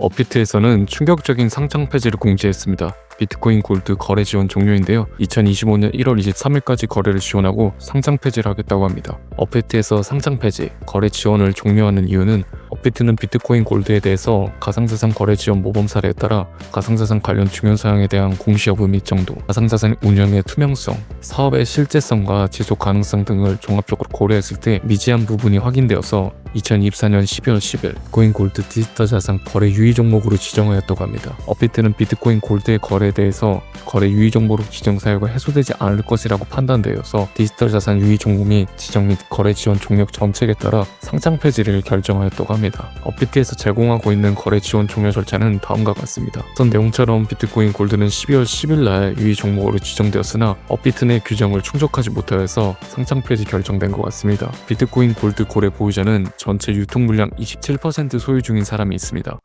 업비트에서는 충격적인 상장 폐지를 공지했습니다. 비트코인 골드 거래 지원 종료인데요. 2025년 1월 23일까지 거래를 지원하고 상장 폐지를 하겠다고 합니다. 업비트에서 상장 폐지, 거래 지원을 종료하는 이유는 업비트는 비트코인 골드에 대해서 가상자산 거래 지원 모범 사례에 따라 가상자산 관련 중요 사항에 대한 공시 여부 및 정도, 가상자산 운영의 투명성, 사업의 실제성과 지속 가능성 등을 종합적으로 고려했을 때 미지한 부분이 확인되어서 2024년 12월 10일 비트코인 골드 디지털 자산 거래 유의 종목으로 지정하였다고 합니다. 업비트는 비트코인 골드의 거래 에 대해서 거래 유의 종목으로 지정 사유가 해소되지 않을 것이라고 판단되어서 디지털 자산 유의 종목 및 지정 및 거래 지원 종력 정책에 따라 상장 폐지를 결정하였다고 합니다. 업비트에서 제공하고 있는 거래 지원 종료 절차는 다음과 같습니다. 전 내용처럼 비트코인 골드는 12월 10일 날 유의 종목으로 지정되었으나 업비트 내 규정을 충족하지 못하여서 상장 폐지 결정된 것 같습니다. 비트코인 골드 거래 보유자는 전체 유통 물량 27% 소유 중인 사람이 있습니다.